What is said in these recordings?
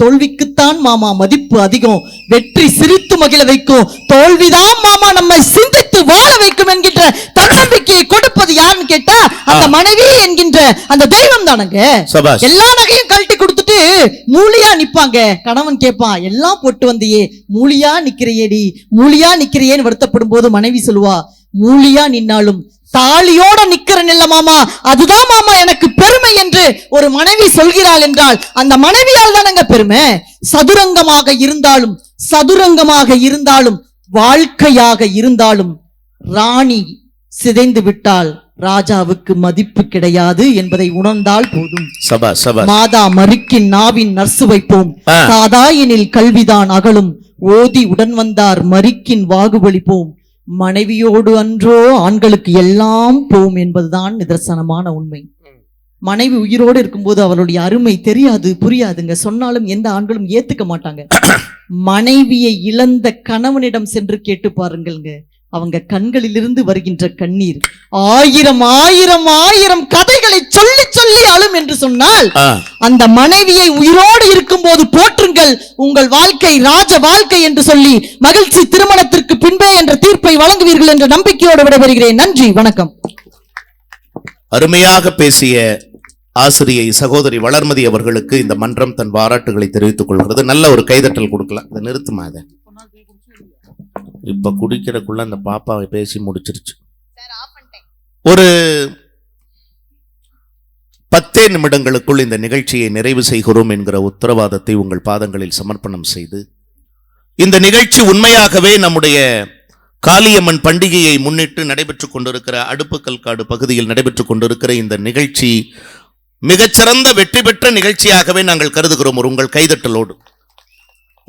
தோல்விக்குத்தான் மாமா மதிப்பு அதிகம். வெற்றி சிரித்து மகிழ வைக்கும். தோல்விதான் மாமா நம்மை சிந்தித்து வாழ வைக்கும் என்கின்ற தன்னம்பிக்கையை கொடுப்பது யாருன்னு கேட்டா அந்த மனைவி என்கின்ற அந்த தெய்வம் தானங்க எல்லா நகையும் கழட்டி கொடுத்துட்டு மூலியா நிப்பாங்க. கணவன் கேட்பான் எல்லாம் போட்டு வந்தியே மூலியா நிக்கிறையேடி மூலியா நிக்கிறையேன்னு வருத்தப்படும் போது மனைவி சொல்லுவா மூலியா நின்னாலும் தாலியோட நிக்கிறேன் இல்ல மாமா அதுதான் மாமா எனக்கு பெருமை என்று ஒரு மனைவி சொல்கிறாள் என்றால் அந்த மனைவியால் தானங்க பெருமை. சதுரங்கமாக இருந்தாலும் சதுரங்கமாக இருந்தாலும் வாழ்க்கையாக இருந்தாலும் ராணி சிதைந்து விட்டால் ராஜாவுக்கு மதிப்பு கிடையாது என்பதை உணர்ந்தால் போதும். மாதா மறுக்கின் நாவின் நர்சு வைப்போம். ஆ. காதாயினில் கல்விதான் அகலும். ஓதி உடன் வந்தார் மறிக்கின் வாகுவளிப்போம் மனைவியோடு அன்றோ ஆண்களுக்கு எல்லாம் போம் என்பதுதான் நிதர்சனமான உண்மை. மனைவி உயிரோடு இருக்கும்போது அவளுடைய அருமை தெரியாது புரியாதுங்க. சொன்னாலும் எந்த ஆண்களும் ஏத்துக்க மாட்டாங்க. மனைவியை இழந்த கணவனிடம் சென்று கேட்டு பாருங்கள்ங்க. அவங்க கண்களிலிருந்து வருகின்ற கண்ணீர். ஆயிரம் ஆயிரம் ஆயிரம் கதைகளை சொல்லி சொல்லி அழும் என்று சொன்னால் அந்த மனைவியை உயிரோடு இருக்கும்போது போற்றுங்கள். உங்கள் வாழ்க்கை ராஜ வாழ்க்கை என்று சொல்லி மகிழ்ச்சி திருமணத்திற்கு பின்பே என்ற தீர்ப்பை வழங்குவீர்கள் என்ற நம்பிக்கையோடு விடைபெறுகிறேன். நன்றி வணக்கம். அருமையாக பேசிய ஆசிரியை சகோதரி வளர்மதி அவர்களுக்கு இந்த மன்றம் தன் பாராட்டுகளை தெரிவித்துக் கொள்கிறது. நல்ல ஒரு கைதட்டல் கொடுக்கலாம். இதை நிறுத்துமா இதை? இப்ப குடிக்கிறக்குள்ள அந்த பாப்பாவை பேசி முடிச்சிருச்சு. ஒரு பத்தே நிமிடங்களுக்குள் இந்த நிகழ்ச்சியை நிறைவு செய்கிறோம் என்கிற உத்தரவாதத்தை உங்கள் பாதங்களில் சமர்ப்பணம் செய்து இந்த நிகழ்ச்சி உண்மையாகவே நம்முடைய காளியம்மன் பண்டிகையை முன்னிட்டு நடைபெற்றுக் கொண்டிருக்கிற அடுப்புக்கல் காடு பகுதியில் நடைபெற்றுக் கொண்டிருக்கிற இந்த நிகழ்ச்சி மிகச்சிறந்த வெற்றி பெற்ற நிகழ்ச்சியாகவே நாங்கள் கருதுகிறோம். ஒரு உங்கள் கைதட்டலோடு.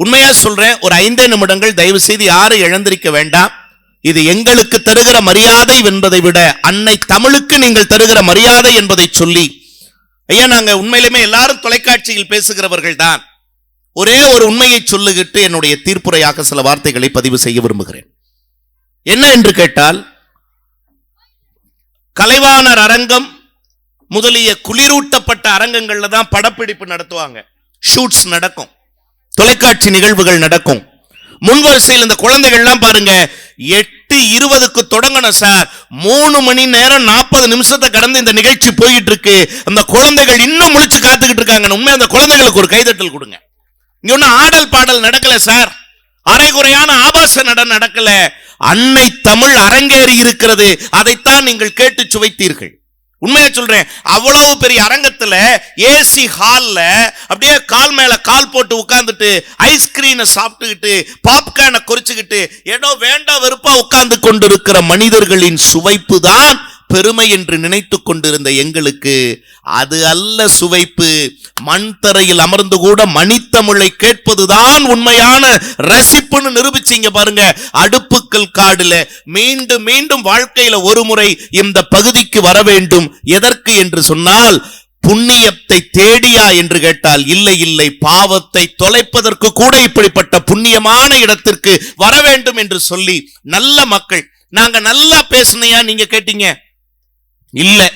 உண்மையா சொல்றேன் ஒரு ஐந்தே நிமிடங்கள் தயவு செய்து யாரும் இழந்திருக்க வேண்டாம். இது எங்களுக்கு தருகிற மரியாதை என்பதை விட அன்னை தமிழுக்கு நீங்கள் தருகிற மரியாதை என்பதை சொல்லி. ஐயா நாங்க உண்மையிலுமே எல்லாரும் தொலைக்காட்சியில் பேசுகிறவர்கள் தான். ஒரே ஒரு உண்மையை சொல்லுகிட்டு என்னுடைய தீர்ப்புரையாக சில வார்த்தைகளை பதிவு செய்ய விரும்புகிறேன். என்ன என்று கேட்டால் கலைவாணர் அரங்கம் முதலிய குளிரூட்டப்பட்ட அரங்கங்கள்ல தான் படப்பிடிப்பு நடத்துவாங்க. ஷூட்ஸ் நடக்கும். தொலைக்காட்சி நிகழ்வுகள் நடக்கும். முன்வரிசையில் இந்த குழந்தைகள்லாம் பாருங்க எட்டு இருபதுக்கு தொடங்கணும் சார். மூணு மணி நேரம் நாற்பது நிமிஷத்தை கடந்து இந்த நிகழ்ச்சி போயிட்டு இருக்கு அந்த குழந்தைகள் இன்னும் முழிச்சு காத்துக்கிட்டு இருக்காங்க உண்மை அந்த குழந்தைகளுக்கு ஒரு கைதட்டல் கொடுங்க. இங்க ஒன்னும் ஆடல் பாடல் நடக்கல சார். அரைகுறையான ஆபாச நடம் நடக்கல. அன்னை தமிழ் அரங்கேறி இருக்கிறது. அதைத்தான் நீங்கள் கேட்டு சுவைத்தீர்கள். உண்மையா சொல்றேன் அவ்வளவு பெரிய அரங்கத்துல ஏசி ஹால்ல அப்படியே கால் மேல கால் போட்டு உட்கார்ந்துட்டு ஐஸ்கிரீனை சாப்பிட்டுக்கிட்டு பாப்கார்னை குறிச்சுக்கிட்டு ஏதோ வேண்டாம் வெறுப்பா உட்கார்ந்து கொண்டிருக்கிற மனிதர்களின் சுவைப்பு தான் பெருமை என்று நினைத்து கொண்டிருந்த எங்களுக்கு அது அல்ல சுவைப்பு. மண் தரையில் அமர்ந்து கூட மணித்தமிழை கேட்பதுதான் உண்மையான ரசிப்புன்னு நிரூபிச்சீங்க பாருங்க. அடுப்புக்கள் காடுல மீண்டும் மீண்டும் வாழ்க்கையில ஒரு முறை இந்த பகுதிக்கு வர வேண்டும். எதற்கு என்று சொன்னால் புண்ணியத்தை தேடியா என்று கேட்டால் இல்லை இல்லை பாவத்தை தொலைப்பதற்கு கூட இப்படிப்பட்ட புண்ணியமான இடத்திற்கு வர வேண்டும் என்று சொல்லி நல்ல மக்கள் நாங்க நல்லா பேசுனையா நீங்க கேட்டீங்க? இல்ல.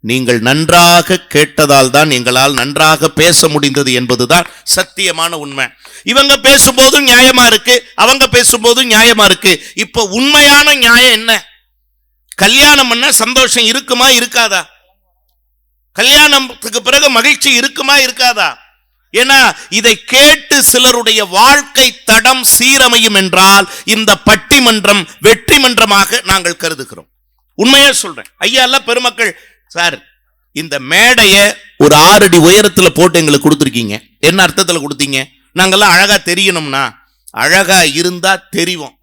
நீங்கள் நன்றாக கேட்டதால் தான் எங்களால் நன்றாக பேச முடிந்தது என்பதுதான் சத்தியமான உண்மை. இவங்க பேசும்போதும் நியாயமா இருக்கு அவங்க பேசும்போதும் நியாயமா இருக்கு. இப்ப உண்மையான நியாயம் என்ன? கல்யாணம் பண்ண சந்தோஷம் இருக்குமா இருக்காதா? கல்யாணத்துக்கு பிறகு மகிழ்ச்சி இருக்குமா இருக்காதா? ஏன்னா இதை கேட்டு சிலருடைய வாழ்க்கை தடம் சீரமையும் என்றால் இந்த பட்டிமன்றம் வெற்றி மன்றமாக நாங்கள் கருதுகிறோம். உண்மையா சொல்றேன். ஐயா எல்லாம் பெருமக்கள். சார் இந்த மேடையை ஒரு ஆறடி உயரத்தில் போட்டு எங்களுக்கு கொடுத்துருக்கீங்க. என்ன அர்த்தத்தில் கொடுத்தீங்க? நாங்கள்லாம் அழகாக தெரியணும்னா அழகாக இருந்தால் தெரிவோம்.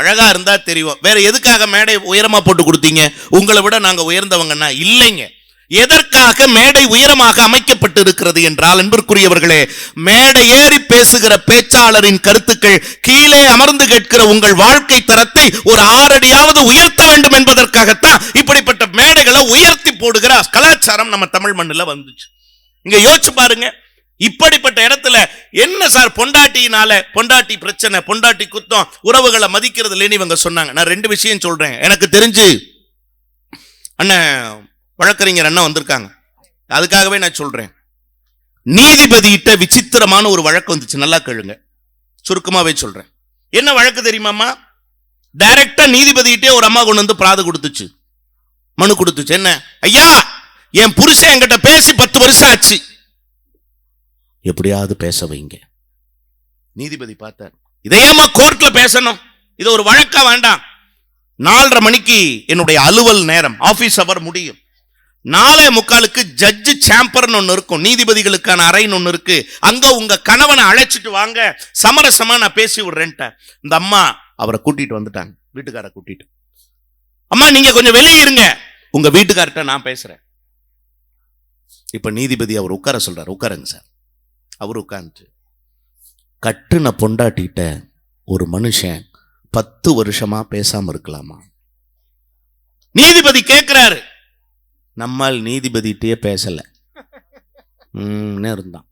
அழகாக இருந்தால் தெரியும் வேற எதுக்காக மேடை உயரமாக போட்டு கொடுத்தீங்க? உங்களை விட நாங்கள் உயர்ந்தவங்கன்னா இல்லைங்க. எதற்காக மேடை உயரமாக அமைக்கப்பட்டிருக்கிறது என்றால் அன்பிற்குரியவர்களே மேடை ஏறி பேசுகிற பேச்சாளரின் கருத்துக்கள் கீழே அமர்ந்து கேட்கிற உங்கள் வாழ்க்கை தரத்தை ஒரு ஆறடியாவது உயர்த்த வேண்டும் என்பதற்காகத்தான் இப்படிப்பட்ட மேடைகளை உயர்த்தி போடுகிற கலாச்சாரம் நம்ம தமிழ் மண்ணில் வந்துச்சு. இங்க யோசிச்சு பாருங்க இப்படிப்பட்ட இடத்துல என்ன சார் பொண்டாட்டினால பொண்டாட்டி பிரச்சனை பொண்டாட்டி குத்தம் உறவுகளை மதிக்கிறது இல்லைன்னு இவங்க சொன்னாங்க. நான் ரெண்டு விஷயம் சொல்றேன். எனக்கு தெரிஞ்சு அண்ணன் வழக்கறிஞர் அண்ணன் வந்திருக்காங்க. அதுக்காகவே நான் சொல்றேன். நீதிபதியிட்ட விசித்திரமான ஒரு வழக்கு வந்துச்சு. நல்லா கேளுங்க. சுருக்கமாவே சொல்றேன். என்ன வழக்கு தெரியுமாம்மா? டைரக்டா நீதிபதியிட்டே ஒரு அம்மா கொண்டு வந்து பிராது கொடுத்துச்சு. மனு கொடுத்துச்சு. என்ன? ஐயா என் புருஷன் என்கிட்ட பேசி பத்து வருஷம் ஆச்சு. எப்படியாவது பேச வைங்க. நீதிபதி பார்த்தார். இதையேம்மா கோர்ட்ல பேசணும்? இது ஒரு வழக்கா வேண்டாம். நாலரை மணிக்கு என்னுடைய அலுவல் நேரம் ஆபீஸ் அவர் முடியும். நாலே முக்காலுக்கு ஜட்ஜு சாம்பர்னு ஒன்று இருக்கும். நீதிபதிகளுக்கான அறைன்னு ஒன்று இருக்கு. அங்க உங்க கணவனை அழைச்சிட்டு வாங்க. சமரசமா நான் பேசி விடுறேன்ட்ட. இந்த அம்மா அவரை கூட்டிட்டு வந்துட்டாங்க. வீட்டுக்கார கூட்டிட்டு. அம்மா நீங்க கொஞ்சம் வெளியே இருங்க. உங்க வீட்டுக்கார்ட்ட நான் பேசுறேன். இப்ப நீதிபதி அவர் உட்கார சொல்றாரு. உட்காருங்க சார். அவர் உட்கார்ந்து கட்டுன பொண்டாட்டிட்ட ஒரு மனுஷன் பத்து வருஷமா பேசாம இருக்கலாமா? நீதிபதி கேட்கிறாரு நம்மால் நீதிபதிகிட்டே பேசல. இருந்தான்.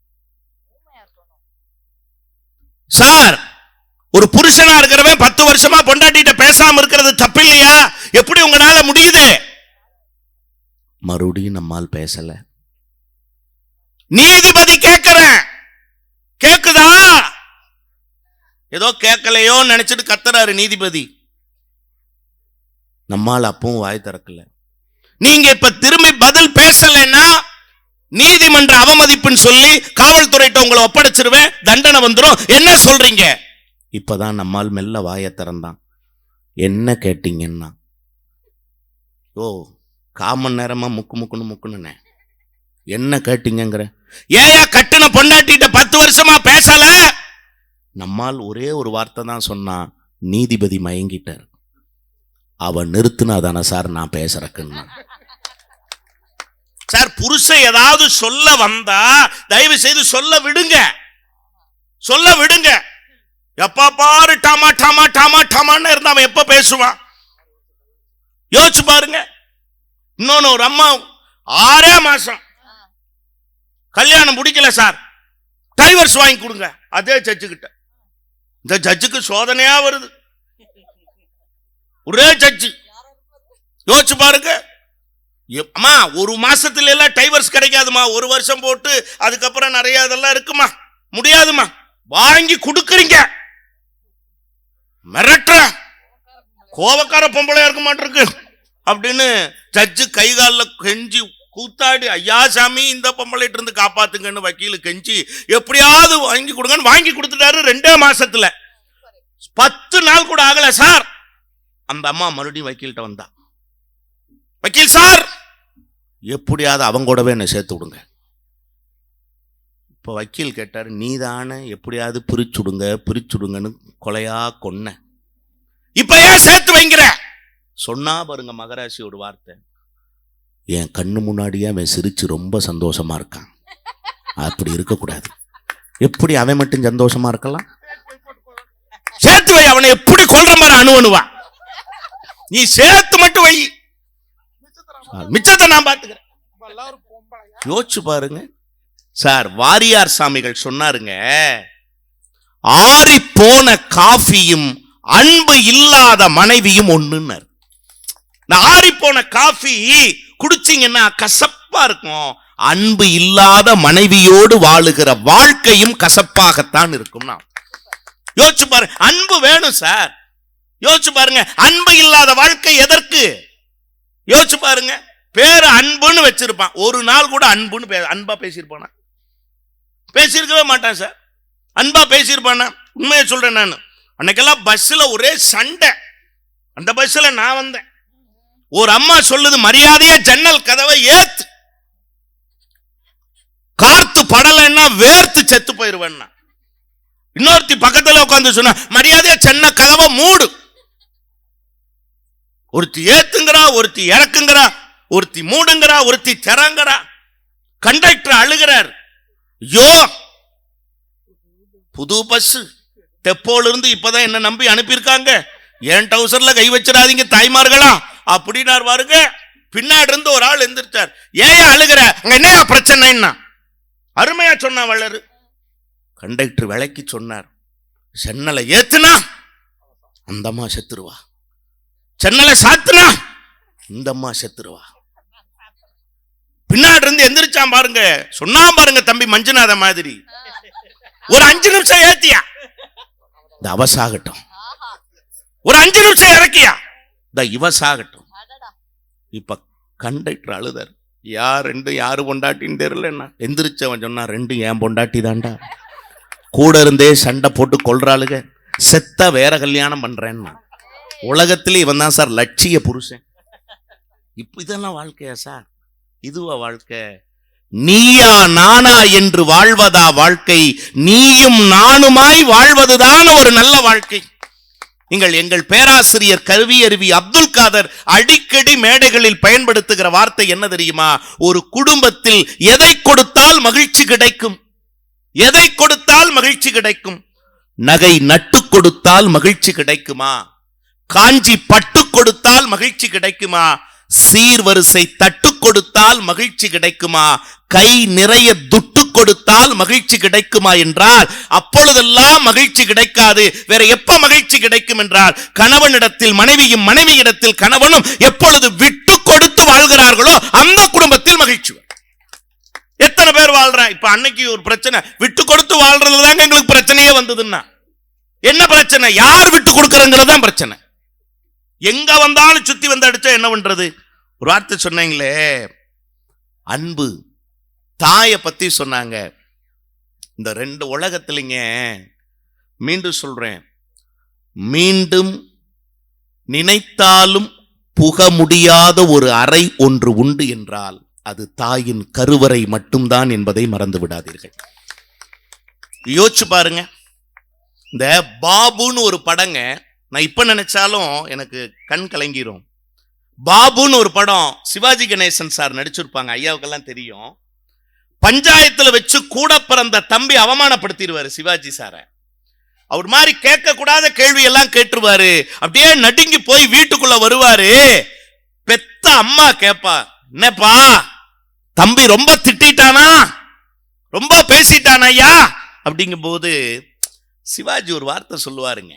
சார் ஒரு புருஷனா இருக்கிறவன் பத்து வருஷமா பொண்டாட்டிட்ட பேசாம இருக்கிறது தப்பு இல்லையா எப்படி உங்களால முடியுது? மறுபடியும் நம்மால் பேசல. நீதிபதி கேட்கிறேன் கேக்குதா? ஏதோ கேட்கலையோ நினைச்சிட்டு கத்துறாரு நீதிபதி. நம்மால் அப்பவும் வாய் திறக்கல. நீங்க இப்ப திரும்பி பதில் பேசலைன்னா நீதிமன்ற அவமதிப்புன்னு சொல்லி காவல்துறையிட்ட உங்களை ஒப்படைச்சிருவேன் தண்டனை வந்துடும் என்ன சொல்றீங்க? இப்பதான் நம்மால் மெல்ல வாய திறந்தான். என்ன கேட்டீங்கன்னா ஓ காமன் நேரமா முக்கு முக்குன்னு முக்குன்னு என்ன கேட்டீங்கிற ஏயா கட்டின பொண்டாட்டிட்ட பத்து வருஷமா பேசல? நம்மால் ஒரே ஒரு வார்த்தை தான் சொன்னா நீதிபதி மயங்கிட்டார். அவன் நிறுத்தினா தானே சார் நான் பேசுறக்குன்னு. சார் புருஷன் ஏதாவது சொல்ல வந்தா தயவு செய்து சொல்ல விடுங்க. சொல்ல விடுங்க. எப்பா பாரு டாமா டாமா டாமா டாமான்னு இருந்தா அவன் எப்ப பேசுவான்? யோசிச்சு பாருங்க. இன்னொன்னு ஒரு அம்மா ஆறே மாசம். கல்யாணம் முடிக்கல சார். டைவர்ஸ் வாங்கி கொடுங்க. அதே ஜட்ஜு கிட்ட. இந்த ஜட்ஜுக்கு சோதனையா வருது. ஒரே ஜட்ஜு யோசிச்சு பாருங்க. அம்மா ஒரு மாசத்துல எல்லாம் டைவர்ஸ் கிடைக்காதுமா. ஒரு வருஷம் போட்டு அதுக்கப்புறம் நிறைய இதெல்லாம் இருக்குமா? முடியாதுமா. வாங்கி கொடுக்குறீங்க. மிரட்டுற. கோவக்கார பொம்பளையா இருக்க மாட்டிருக்கு. அப்படின்னு ஜட்ஜு கை காலில் கெஞ்சி கூத்தாடி ஐயா சாமி இந்த பொம்பளைட்டு இருந்து காப்பாத்துங்கன்னு வக்கீல் கெஞ்சி எப்படியாவது வாங்கி கொடுங்கன்னு வாங்கி கொடுத்துட்டாரு ரெண்டே மாசத்துல. பத்து நாள் கூட ஆகல சார். அந்த அம்மா மறுபடியும் வக்கீல்கிட்ட வந்தா. வக்கீல் சார்! எப்படியாவது அவங்க கூடவே என்னை சேர்த்து விடுங்க. இப்போ வக்கீல் கேட்டார் நீதானே எப்படியாவது பிரிச்சுடுங்க பிரிச்சுடுங்கன்னு கொலையா கொன்ன. இப்போ ஏன் சேர்த்து வைங்கிற? சொன்னா பாருங்க மகராசி ஒரு வார்த்தை. என் கண்ணு முன்னாடியே அவன் சிரிச்சு ரொம்ப சந்தோஷமா இருக்கான். அப்படி இருக்கக்கூடாது. எப்படி அவன் மட்டும் சந்தோஷமா இருக்கலாம்? சேர்த்து வை அவனை எப்படி கொல்ற மாதிரி அணுவணுவா நீ சேர்த்து மட்டும் வை. மிச்சத்தை நான் பாத்துக்கிறேன். யோசிச்சு பாருங்க. சார் வாரியார் சாமிகள் சொன்னாருங்க ஆறி போன காஃபியும் அன்பு இல்லாத மனைவியும் ஒண்ணுன்னாரு. இந்த ஆறி போன காஃபி குடிச்சீங்கன்னா கசப்பா இருக்கும். அன்பு இல்லாத மனைவியோடு வாழுகிற வாழ்க்கையும் கசப்பாகத்தான் இருக்கும்னா யோசிச்சு பாருங்க அன்பு வேணும் சார். யோசிச்சு பாருங்க அன்பு இல்லாத வாழ்க்கை எதற்கு? யோசிச்சு பாருங்க பேர் அன்புன்னு வச்சிருப்பான். ஒரு நாள் கூட அன்புன்னு பே- அன்பா பேசியிருப்பானா? பேசியிருக்கவே மாட்டான் சார். அன்பா பேசியிருப்பானா? உண்மையை சொல்றேன் நான். அன்னைக்கெல்லாம் பஸ்ஸில் ஒரே சண்டை. அந்த பஸ்ஸில் நான் வந்தேன். ஒரு அம்மா சொல்லுது மரியாதையா ஜன்னல் கதவை ஏத்து. காத்து படலைன்னா வேர்த்து செத்து போயிருவேன்னா. இன்னொருத்தி பக்கத்தில் உட்காந்து சொன்னா மரியாதையா சென்ன கதவை மூடு. ஒருத்தி ஏத்துங்கிறா ஒருத்தி இறக்குங்கிறா ஒருத்தி மூடுங்கிறா ஒருத்தி திறங்கிறா. கண்டக்டர் அழுகிறார். ஐயோ புது பஸ் டெப்போல இருந்து இப்பதான் என்ன நம்பி அனுப்பியிருக்காங்க. என் டவுசர்ல கை வச்சிடாதீங்க தாய்மார்களா அப்படின்னார் வாருங்க பின்னாடி இருந்து ஒரு ஆள் எந்திரிச்சார். ஏன் அழுகிற? அங்க பிரச்சனை என்ன அருமையா சொன்னா வளரு கண்டக்டர் விலைக்கு சொன்னார். சென்னலை ஏத்துனா அந்தம்மா செத்துருவா. சென்னலை சாத்துனா இந்த அம்மா செத்துருவா. பின்னாடி இருந்து எந்திரிச்சான் பாருங்க. சொன்னான் பாருங்க தம்பி மஞ்சுநாத மாதிரி. ஒரு அஞ்சு நிமிஷம் ஏத்தியா? இந்த அவசாகட்டும் ஒரு அஞ்சு நிமிஷம் இறக்கியா? இந்த இவசாகட்டும் இப்ப கண்டக்டர் அழுதார். யார் ரெண்டு யாரு பொண்டாட்டின்னு தெரியலன்னா எந்திரிச்சவன் சொன்னா ரெண்டும் ஏன் பொண்டாட்டி தான்டா. கூட இருந்தே சண்டை போட்டு கொல்றாளுக. செத்த வேற கல்யாணம் பண்றேன்னா. உலகத்திலே இவன் தான் சார் லட்சிய புருஷன். இப்போ இதெல்லாம் வாழ்க்கையா சார்? இதுவா வாழ்க்கை? நீயா நானா என்று வாழ்வதா வாழ்க்கை? நீயும் நானுமாய் வாழ்வதுதான் ஒரு நல்ல வாழ்க்கை. நீங்கள் எங்கள் பேராசிரியர் கல்வியறிவி அப்துல் காதர் அடிக்கடி மேடைகளில் பயன்படுத்துகிற வார்த்தை என்ன தெரியுமா? ஒரு குடும்பத்தில் எதை கொடுத்தால் மகிழ்ச்சி கிடைக்கும்? எதை கொடுத்தால் மகிழ்ச்சி கிடைக்கும்? நகை நட்டு கொடுத்தால் மகிழ்ச்சி கிடைக்குமா? காஞ்சி பட்டு கொடுத்தால் மகிழ்ச்சி கிடைக்குமா? சீர்வரிசை தட்டு கொடுத்தால் மகிழ்ச்சி கிடைக்குமா? கை நிறைய துட்டு கொடுத்தால் மகிழ்ச்சி கிடைக்குமா என்றால் அப்பொழுதெல்லாம் மகிழ்ச்சி கிடைக்காது. வேற எப்ப மகிழ்ச்சி கிடைக்கும் என்றால் கணவனிடத்தில் மனைவியும் மனைவியிடத்தில் கணவனும் எப்பொழுது விட்டு கொடுத்து வாழ்கிறார்களோ அந்த குடும்பத்தில் மகிழ்ச்சி எத்தனை பேர் வாழ்றேன் இப்ப அன்னைக்கு ஒரு பிரச்சனை. விட்டு கொடுத்து வாழ்றதுல தாங்க எங்களுக்கு பிரச்சனையே வந்ததுன்னா. என்ன பிரச்சனை? யார் விட்டு கொடுக்கறங்கிறது தான் பிரச்சனை. எங்க வந்தாலும் சுத்தி வந்து அடிச்சா என்ன பண்றது? ஒரு வார்த்தை சொன்னீங்களே அன்பு. தாயை பத்தி சொன்னாங்க. இந்த ரெண்டு உலகத்திலிங்க மீண்டும் சொல்றேன். மீண்டும் நினைத்தாலும் புக முடியாத ஒரு அறை ஒன்று உண்டு என்றால் அது தாயின் கருவறை மட்டும்தான் என்பதை மறந்து விடாதீர்கள். யோசிச்சு பாருங்க. இந்த பாபுன்னு ஒரு படங்க நான் இப்போ நினச்சாலும் எனக்கு கண் கலங்கிரும். பாபுன்னு ஒரு படம் சிவாஜி கணேசன் சார் நடிச்சிருப்பாங்க. ஐயாவுக்கெல்லாம் தெரியும். பஞ்சாயத்தில் வச்சு கூட பிறந்த தம்பி அவமானப்படுத்திடுவாரு சிவாஜி சாரை. அவர் மாதிரி கேட்கக்கூடாத கேள்வியெல்லாம் கேட்டுருவாரு. அப்படியே நடுங்கி போய் வீட்டுக்குள்ள வருவாரு. பெத்த அம்மா கேட்பா என்னப்பா தம்பி ரொம்ப திட்டானா ரொம்ப பேசிட்டானா ஐயா? அப்படிங்கும்போது சிவாஜி ஒரு வார்த்தை சொல்லுவாருங்க.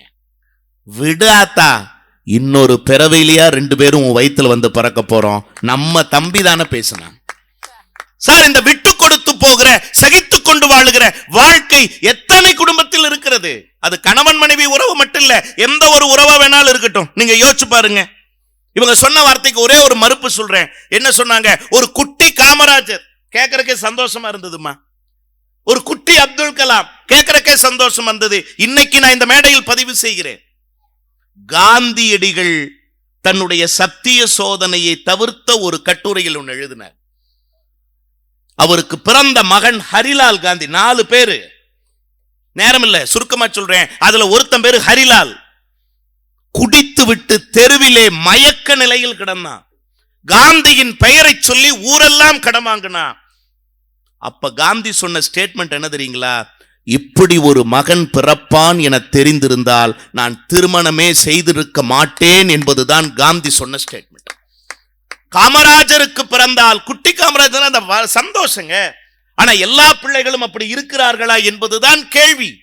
விடாத்தா இன்னொரு பிறவையிலையா ரெண்டு பேரும் உன் வயித்துல வந்து பிறக்க போறோம். நம்ம தம்பி தானே பேசினான். சார் இந்த விட்டு கொடுத்து போகிற சகித்து கொண்டு வாழுகிற வாழ்க்கை எத்தனை குடும்பத்தில் இருக்கிறது? அது கணவன் மனைவி உறவு மட்டும் இல்ல எந்த ஒரு உறவா வேணாலும் இருக்கட்டும். நீங்க யோசிச்சு பாருங்க. இவங்க சொன்ன வார்த்தைக்கு ஒரே ஒரு மறுப்பு சொல்றேன். என்ன சொன்னாங்க? ஒரு குட்டி காமராஜர். கேட்கறக்கே சந்தோஷமா இருந்ததுமா ஒரு குட்டி அப்துல் கலாம். கேட்கறக்கே சந்தோஷம் வந்தது இன்னைக்கு நான் இந்த மேடையில் பதிவு செய்கிறேன். காந்தியடிகள் தன்னுடைய சத்திய சோதனையை தவிர்த்த ஒரு கட்டுரையில் ஒன்று எழுதினார். அவருக்கு பிறந்த மகன் ஹரிலால் காந்தி நாலு பேரு. நேரம் இல்ல சுருக்கமா சொல்றேன். அதுல ஒருத்தன் பேரு ஹரிலால். குடித்து விட்டு தெருவிலே மயக்க நிலையில் கிடந்தான். காந்தியின் பெயரை சொல்லி ஊரெல்லாம் கடன் அப்ப காந்தி சொன்ன ஸ்டேட்மெண்ட் என்ன தெரியுங்களா? இப்படி ஒரு மகன் பிறப்பான் என தெரிந்திருந்தால் நான் திருமணமே செய்திருக்க மாட்டேன் என்பதுதான் காந்தி சொன்ன ஸ்டேட்மெண்ட் காமராஜருக்கு பிறந்தால் குட்டி காமராஜர் அந்த வ- சந்தோஷங்க. ஆனா எல்லா பிள்ளைகளும் அப்படி இருக்கிறார்களா என்பதுதான் கேள்வி.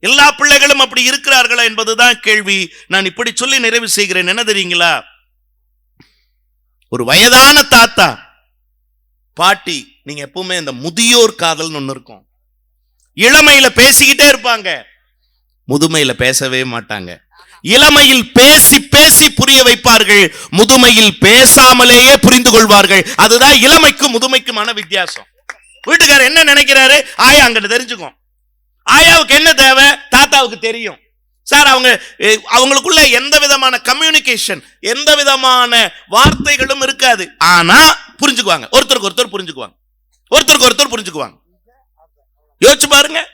எல்லா பிள்ளைகளும் அப்படி இருக்கிறார்களா என்பதுதான் கேள்வி. நான் இப்படி சொல்லி நிறைவு செய்கிறேன். என்ன தெரியுங்களா? ஒரு வயதான தாத்தா பாட்டி நீங்க எப்பவுமே இந்த முதியோர் காதல்னு ஒன்று இருக்கும். இளமையில பேசிக்கிட்டே இருப்பாங்க. முதுமையில பேசவே மாட்டாங்க. இளமையில் பேசி பேசி புரிய வைப்பார்கள். முதுமையில் பேசாமலேயே புரிந்து கொள்வார்கள். அதுதான் இளமைக்கும் முதுமைக்குமான வித்தியாசம். வீட்டுக்காரர் என்ன நினைக்கிறாரு? ஆயா அங்கிட்ட தெரிஞ்சுக்கும் ஆயாவுக்கு என்ன தேவை? தாத்தாவுக்கு தெரியும். சார் அவங்க அவங்களுக்குள்ள எந்த விதமான கம்யூனிகேஷன் எந்த விதமான வார்த்தைகளும் இருக்காது. ஆனா புரிஞ்சுக்குவாங்க. ஒருத்தருக்கு ஒருத்தர் புரிஞ்சுக்குவாங்க. ஒருத்தருக்கு ஒருத்தர் புரிஞ்சுக்குவாங்க. யோசிச்சு பாருங்க.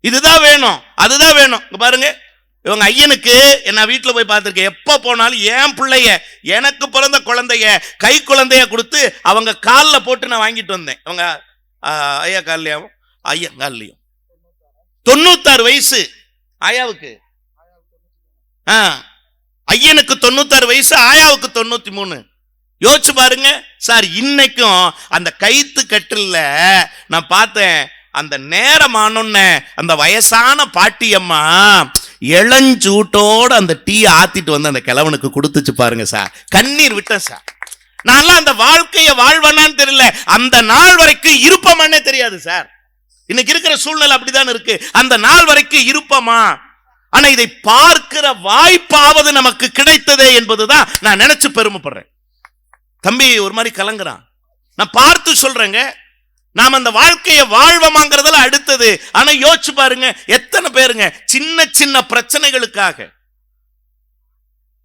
இதுதான் வேணும் அதுதான் வேணும். இங்க பாருங்க. இவங்க ஐயனுக்கு நான் வீட்டில் போய் பார்த்துருக்கேன். எப்போ போனாலும் என் பிள்ளைய எனக்கு பிறந்த குழந்தைய கை குழந்தைய கொடுத்து அவங்க காலில் போட்டு நான் வாங்கிட்டு வந்தேன். அவங்க ஐயா கால்லையாவும்? ஐயா கால்லையும். தொண்ணூத்தாறு வயசு. ஆயாவுக்கு? ஆ. ஐயனுக்கு தொண்ணூத்தாறு வயசு ஆயாவுக்கு தொண்ணூத்தி மூணு யோசிச்சு பாருங்க. சார் இன்னைக்கும் அந்த கைத்து கட்டில்ல நான் பார்த்தேன். அந்த நேரமானோன்ன அந்த வயசான பாட்டியம்மா இளஞ்சூட்டோடு அந்த டீ ஆத்திட்டு வந்து அந்த கிழவனுக்கு கொடுத்துச்சு பாருங்க சார். கண்ணீர் விட்டேன் சார். நான்லாம் அந்த வாழ்க்கையை வாழ்வனான்னு தெரியல. அந்த நாள் வரைக்கும் இருப்பமானே தெரியாது சார். இன்னைக்கு இருக்கிற சூழ்நிலை அப்படிதான் இருக்கு. அந்த நாள் வரைக்கும் இருப்பமா ஆனா இதை பார்க்கிற வாய்ப்பாவது நமக்கு கிடைத்ததே என்பதுதான் நான் நினைச்சு பெருமைப்படுறேன். தம்பி ஒரு மாதிரி கலங்குறான். நான் பார்த்து சொல்றேங்க. நாம் அந்த வாழ்க்கையை வாழ்வமாங்கிறதுல அடுத்தது. ஆனா யோசிச்சு பாருங்க எத்தனை பேருங்க சின்ன சின்ன பிரச்சனைகளுக்காக.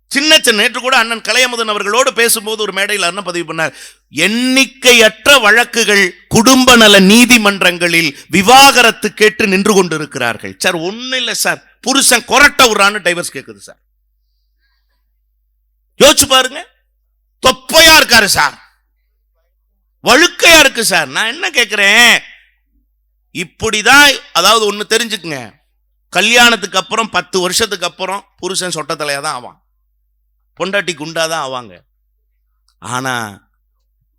சின்ன சின்ன நேற்று கூட அண்ணன் கலையமுதன் அவர்களோடு பேசும்போது ஒரு மேடையில் அண்ணன் பதிவு பண்ணார். எண்ணிக்கையற்ற வழக்குகள் குடும்ப நல நீதிமன்றங்களில் விவாகரத்து கேட்டு நின்று கொண்டிருக்கிறார்கள். சார் ஒன்றும் இல்லை சார். புருஷன் கொரட்ட விடுறான்னு டைவர்ஸ் கேட்குது சார். யோசிச்சு பாருங்க. தொப்பையா இருக்காரு சார். வழுக்கையா இருக்கு சார். நான் என்ன கேட்குறேன் இப்படிதான் அதாவது ஒன்று தெரிஞ்சுக்குங்க. கல்யாணத்துக்கு அப்புறம் பத்து வருஷத்துக்கு அப்புறம் புருஷன் சொட்ட தான் ஆவான். பொண்டாட்டி குண்டா தான் ஆவாங்க. ஆனா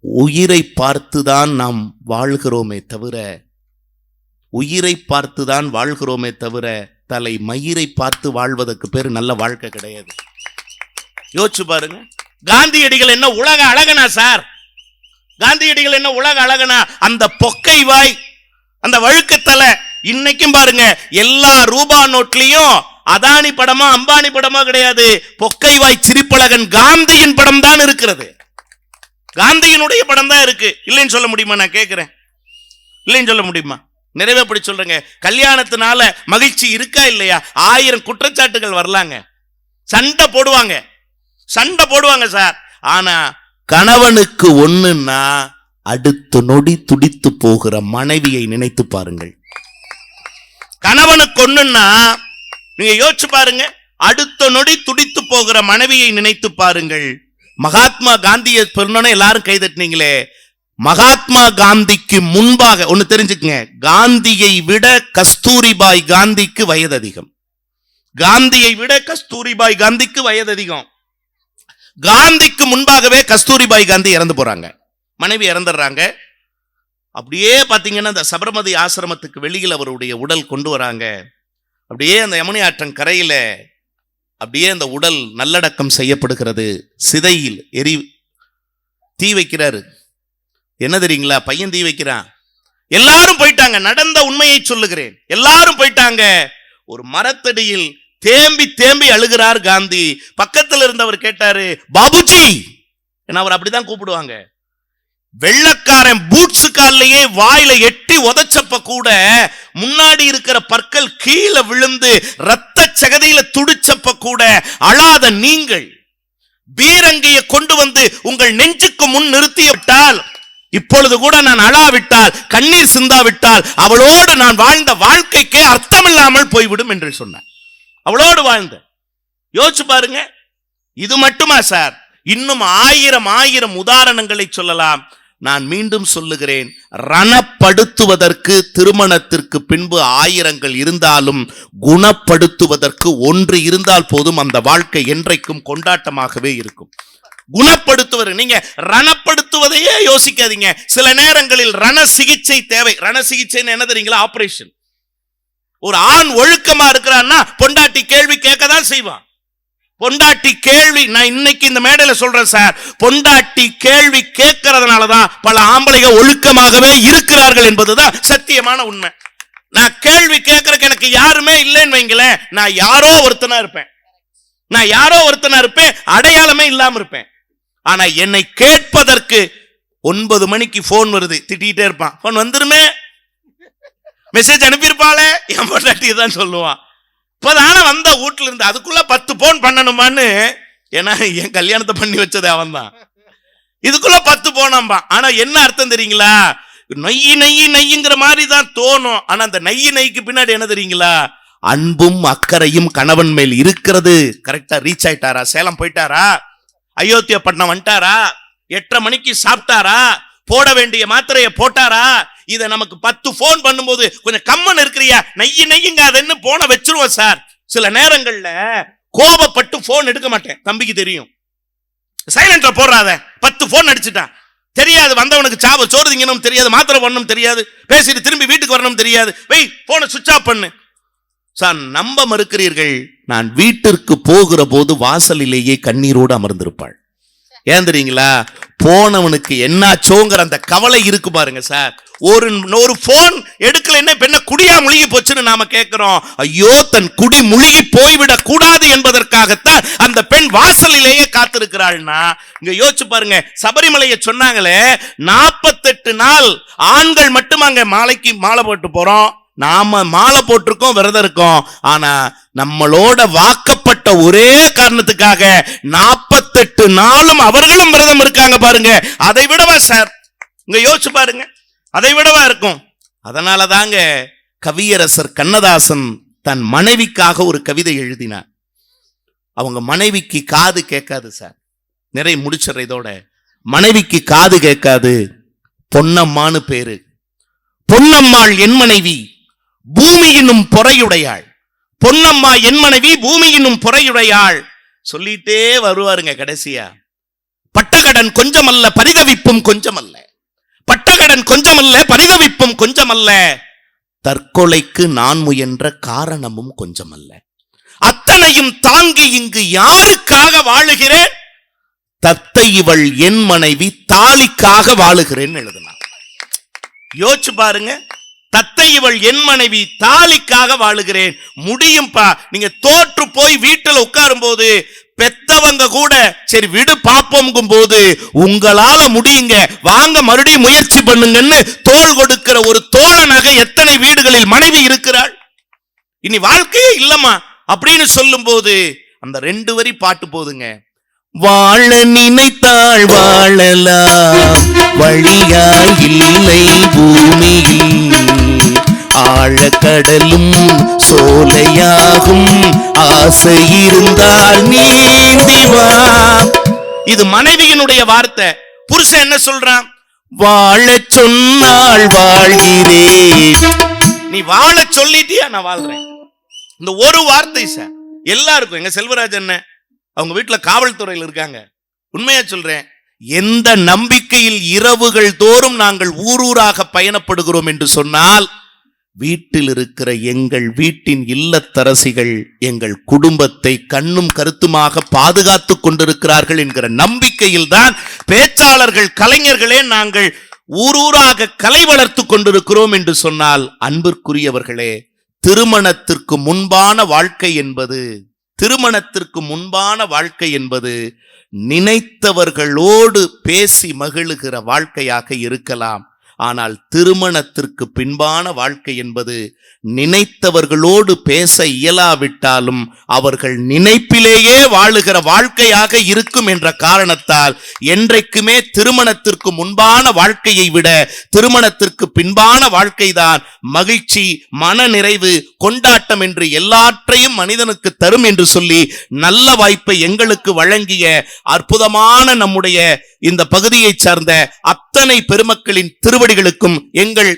உயிரை பார்த்து தான் நாம் வாழ்கிறோமே தவிர உயிரை பார்த்து தான் வாழ்கிறோமே தவிர தலை மயிரை பார்த்து வாழ்வதற்கு பேர் நல்ல வாழ்க்கை கிடையாது. யோசிச்சு பாருங்க. காந்தியடிகள் என்ன உலக அழகனா சார்? காந்தியடிகள் என்ன உலக அழகனா? அந்த பொக்கை வாய் அந்த வழுக்கு இன்னைக்கும் பாருங்க எல்லா ரூபா நோட்லையும் அதானி படமா அம்பானி படமா கிடையாது. பொக்கை வாய் சிரிப்பழகன் காந்தியின் படம் தான் இருக்கிறது. காந்தியினுடைய படம் தான் இருக்கு. இல்லைன்னு சொல்ல முடியுமா? நான் கேட்கிறேன். இல்லைன்னு சொல்ல முடியுமா? நிறைவே அப்படி சொல்றேங்க. கல்யாணத்தினால மகிழ்ச்சி இருக்கா இல்லையா? ஆயிரம் குற்றச்சாட்டுகள் வரலாங்க. சண்டை போடுவாங்க. சண்டை போடுவாங்க சார். ஆனா கணவனுக்கு ஒண்ணுன்னா அடுத்த நொடி துடித்து போகிற மனைவியை நினைத்து பாருங்கள். கணவனுக்கு ஒண்ணுன்னா நீங்க யோசிச்சு பாருங்க அடுத்த நொடி துடித்து போகிற மனைவியை நினைத்து பாருங்கள். மகாத்மா காந்தியை சொன்னோன்னே எல்லாரும் கைதட்டினீங்களே மகாத்மா காந்திக்கு முன்பாக ஒன்று தெரிஞ்சுக்கங்க. காந்தியை விட கஸ்தூரிபாய் காந்திக்கு வயது அதிகம். காந்தியை விட கஸ்தூரிபாய் காந்திக்கு வயது அதிகம். காந்திக்கு முன்பாகவே கஸ்தூரிபாய் காந்தி இறந்து போறாங்க. மனைவி இறந்துடுறாங்க. அப்படியே பார்த்தீங்கன்னா அந்த சபர்மதி ஆசிரமத்துக்கு வெளியில் அவருடைய உடல் கொண்டு வராங்க. அப்படியே அந்த யமுனை ஆற்றன் கரையில் அப்படியே அந்த உடல் நல்லடக்கம் செய்யப்படுகிறது. சிதையில் எரி தீ வைக்கிறாரு. என்ன தெரியுங்களா? பையன் தீ வைக்கிறான். எல்லாரும் போயிட்டாங்க. நடந்த உண்மையை சொல்லுகிறேன். எல்லாரும் போயிட்டாங்க. ஒரு மரத்தடியில் தேம்பி தேம்பி அழுகிறார் காந்தி. பக்கத்துல இருந்தவர் கேட்டாரு பாபுஜி! ஏன்னா அவர் அப்படிதான் கூப்பிடுவாங்க. வெள்ளக்காரன் பூட்ஸ் கால்லையே வாயில எட்டி உதைச்சப்ப கூட முன்னாடி இருக்கிற பற்கள் கீழே விழுந்து ரத்த சகதியில துடிச்சப்ப கூட அழாத நீங்கள் பீரங்கியை கொண்டு வந்து உங்கள் நெஞ்சுக்கு முன் நிறுத்தி விட்டால் இப்பொழுது கூட நான் அழாவிட்டால் கண்ணீர் சிந்தாவிட்டால் அவளோடு நான் வாழ்ந்த வாழ்க்கைக்கே அர்த்தமில்லாமல் போய்விடும் என்று சொன்னார். அவளோடு வாழ்ந்த யோசிச்சு பாருங்க. இது மட்டுமா சார்? இன்னும் ஆயிரம் ஆயிரம் உதாரணங்களை சொல்லலாம். நான் மீண்டும் சொல்லுகிறேன். ரணப்படுத்துவதற்கு திருமணத்திற்கு பின்பு ஆயிரங்கள் இருந்தாலும் குணப்படுத்துவதற்கு ஒன்று இருந்தால் போதும் அந்த வாழ்க்கை என்றைக்கும் கொண்டாட்டமாகவே இருக்கும். குணப்படுத்துவது நீங்க ரணப்படுத்துவதையே யோசிக்காதீங்க. சில நேரங்களில் ரண சிகிச்சை தேவை. ரண சிகிச்சைன்னு என்ன தெரியுங்களா? ஆபரேஷன். ஒரு ஆண் ஒழுக்கமா இருக்கிறான்னா பொண்டாட்டி கேள்வி கேட்க தான் செய்வான். பொண்டாட்டி கேள்வி நான் இன்னைக்கு இந்த மேடையில் சொல்றேன் சார். பொண்டாட்டி கேள்வி கேட்கறதுனால தான் பல ஆம்பளைங்க ஒழுக்கமாகவே இருக்கிறார்கள் என்பதுதான் சத்தியமான உண்மை. நான் கேள்வி கேட்கறதுக்கு எனக்கு யாருமே இல்லைன்னு வைங்களேன் நான் யாரோ ஒருத்தனா இருப்பேன். நான் யாரோ ஒருத்தனா இருப்பேன் அடையாளமே இல்லாம இருப்பேன். ஆனா என்னை கேட்பதற்கு ஒன்பது மணிக்கு போன் வருது திட்டிகிட்டே இருப்பான். போன் வந்துருமே? மெசேஜ் அனுப்பியிருப்பாளே? என் பொண்டாட்டி தான் சொல்லுவான். இப்பதான வந்த வீட்டில் இருந்து அதுக்குள்ள பத்து போன் பண்ணணுமான்னு ஏன்னா என் கல்யாணத்தை பண்ணி வச்சது அவன் தான் இதுக்குள்ள பத்து போனாம்பா ஆனா என்ன அர்த்தம் தெரியுங்களா? நெய்யி நெய்யி நெய்யுங்கிற மாதிரி தான் தோணும். ஆனா அந்த நெய்யி நெய்க்கு பின்னாடி என்ன தெரியுங்களா? அன்பும் அக்கறையும் கணவன் மேல் இருக்கிறது. கரெக்டா ரீச் ஆயிட்டாரா? சேலம் போயிட்டாரா? அயோத்தியா பட்டினம் வந்துட்டாரா? எட்டரை மணிக்கு சாப்பிட்டாரா? போட வேண்டிய மாத்திரையை போட்டாரா? இதை நமக்கு பத்து ஃபோன் பண்ணும்போது கொஞ்சம் கம்மன் இருக்கிறியா? நெய்யி நெய்யுங்க அதுன்னு போன வச்சிருவோம் சார். சில நேரங்கள்ல கோபப்பட்டு ஃபோன் எடுக்க மாட்டேன். தம்பிக்கு தெரியும். சைலண்ட்ல போடுறாத. பத்து ஃபோன் அடிச்சுட்டான். தெரியாது வந்தவனுக்கு சாவ சோறு திங்கணும் தெரியாது மாத்திரை பண்ணணும் தெரியாது பேசிட்டு திரும்பி வீட்டுக்கு வரணும் தெரியாது. வெய் போனை சுவிட்ச் ஆஃப் பண்ணு. சார் நம்ப மறுக்கிறீர்கள். நான் வீட்டிற்கு போகிற போது வாசலிலேயே கண்ணீரோடு அமர்ந்திருப்பாள். ஏன் தெரியுங்களா? போனவனுக்கு என்னாச்சோங்கிற அந்த கவலை இருக்கு பாருங்க சார். ஒரு ஒரு போன் எடுக்கலைன்னா இப்ப குடியா முழுகி போச்சுன்னு நாம கேட்கிறோம் ஐயோ தன் குடி முழுகி போய்விடக் கூடாது என்பதற்காகத்தான் அந்த பெண் வாசலிலேயே காத்திருக்கிறாள்னா இங்க யோசிச்சு பாருங்க. சபரிமலையை சொன்னாங்களே நாற்பத்தெட்டு நாள் ஆண்கள் மட்டும் அங்க மாலைக்கு மாலை போட்டு போறோம். நாம மாலை போட்டிருக்கோம் விரதம் இருக்கோம். ஆனா நம்மளோட வாக்கப்பட்ட ஒரே காரணத்துக்காக நாற்பத்தெட்டு நாளும் அவர்களும் விரதம் இருக்காங்க பாருங்க. அதை விடவா சார்? இங்க யோசிச்சு பாருங்க. அதை விடவா இருக்கும். அதனால தாங்க கவியரசர் கண்ணதாசன் தன் மனைவிக்காக ஒரு கவிதை எழுதினார். அவங்க மனைவிக்கு காது கேட்காது சார். நிறைய முடிச்சிடுற இதோட. மனைவிக்கு காது கேட்காது. பொன்னம்மான்னு பேரு. பொன்னம்மாள் என் மனைவி. பூமியினும் பொறையுடையாள். பொன்னம்மா என் மனைவி பூமியினும் பொறையுடையாள். சொல்லிட்டே வருவாருங்க கடைசியா. பட்டகடன் கொஞ்சமல்ல பரிதவிப்பும் கொஞ்சமல்ல. பட்டகடன் கொஞ்சமல்ல பரிதவிப்பும் கொஞ்சமல்ல. தற்கொலைக்கு நான் முயன்ற காரணமும் கொஞ்சமல்ல. அத்தனையும் தாங்கி இங்கு யாருக்காக வாழுகிறேன்? தத்தை இவள் என் மனைவி தாலிக்காக வாழுகிறேன் எழுதினார் யோசிச்சு பாருங்க. தத்தை இவள் என் மனைவி தாலிக்காக வாழுகிறேன். முடியும்பா. நீங்க தோற்று போய் வீட்டில் உட்காரும் போது பெத்தவங்க கூட சரி விடு பாப்போங்கும் போது உங்களால முடியுங்க. வாங்க மறுபடியும் முயற்சி பண்ணுங்கன்னு தோள் கொடுக்கிற ஒரு தோழனாக எத்தனை வீடுகளில் மனைவி இருக்கிறாள்? இனி வாழ்க்கையே இல்லம்மா. அப்படின்னு சொல்லும் போது அந்த ரெண்டு வரி பாட்டு போதுங்க. வாழ நினைத்தாள் வாழலாம். வழியாய் இல்லை பூமியில். ஆழக்கடலும் சோலையாகும். ஆசை இருந்தால் நீந்திவா இது மனைவியினுடைய வார்த்தை. புருஷன் என்ன சொல்றான்? வாழச் சொன்னால் வாழ்கிறேன் நீ வாழ சொல்லிட்டியா? நான் வாழ்றேன். இந்த ஒரு வார்த்தை சார். எல்லாருக்கும் எங்க செல்வராஜ் என்ன அவங்க வீட்டுல காவல்துறையில் இருக்காங்க. உண்மையா சொல்றேன். எந்த நம்பிக்கையில் இரவுகள் தோறும் நாங்கள் ஊரூராக பயணப்படுகிறோம் என்று சொன்னால் வீட்டில் இருக்கிற எங்கள் வீட்டின் இல்லத்தரசிகள் எங்கள் குடும்பத்தை கண்ணும் கருத்துமாக பாதுகாத்து கொண்டிருக்கிறார்கள் என்கிற நம்பிக்கையில் தான் பேச்சாளர்கள் கலைஞர்களே நாங்கள் ஊரூராக கலை வளர்த்து கொண்டிருக்கிறோம் என்று சொன்னால் அன்பிற்குரியவர்களே திருமணத்திற்கு முன்பான வாழ்க்கை என்பது திருமணத்திற்கு முன்பான வாழ்க்கை என்பது நினைத்தவர்களோடு பேசி மகிழுகிற வாழ்க்கையாக இருக்கலாம். ஆனால் திருமணத்திற்கு பின்பான வாழ்க்கை என்பது நினைத்தவர்களோடு பேச இயலாவிட்டாலும் அவர்கள் நினைப்பிலேயே வாழுகிற வாழ்க்கையாக இருக்கும் என்ற காரணத்தால் என்றைக்குமே திருமணத்திற்கு முன்பான வாழ்க்கையை விட திருமணத்திற்கு பின்பான வாழ்க்கைதான் மகிழ்ச்சி மன நிறைவு கொண்டாட்டம் என்று எல்லாற்றையும் மனிதனுக்கு தரும் என்று சொல்லி நல்ல வாய்ப்பை எங்களுக்கு வழங்கிய அற்புதமான நம்முடைய இந்த பகுதியைச் சார்ந்த அத்தனை பெருமக்களின் திருவடிகளுக்கும் எங்கள்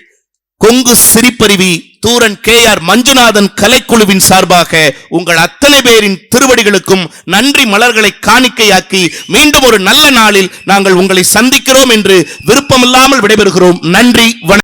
கொங்கு சிரிப்பருவி தூரன் கே ஆர் மஞ்சுநாதன் கலைக்குழுவின் சார்பாக உங்கள் அத்தனை பேரின் திருவடிகளுக்கும் நன்றி மலர்களை காணிக்கையாக்கி மீண்டும் ஒரு நல்ல நாளில் நாங்கள் உங்களை சந்திக்கிறோம் என்று விருப்பமில்லாமல் விடைபெறுகிறோம். நன்றி வணக்கம்.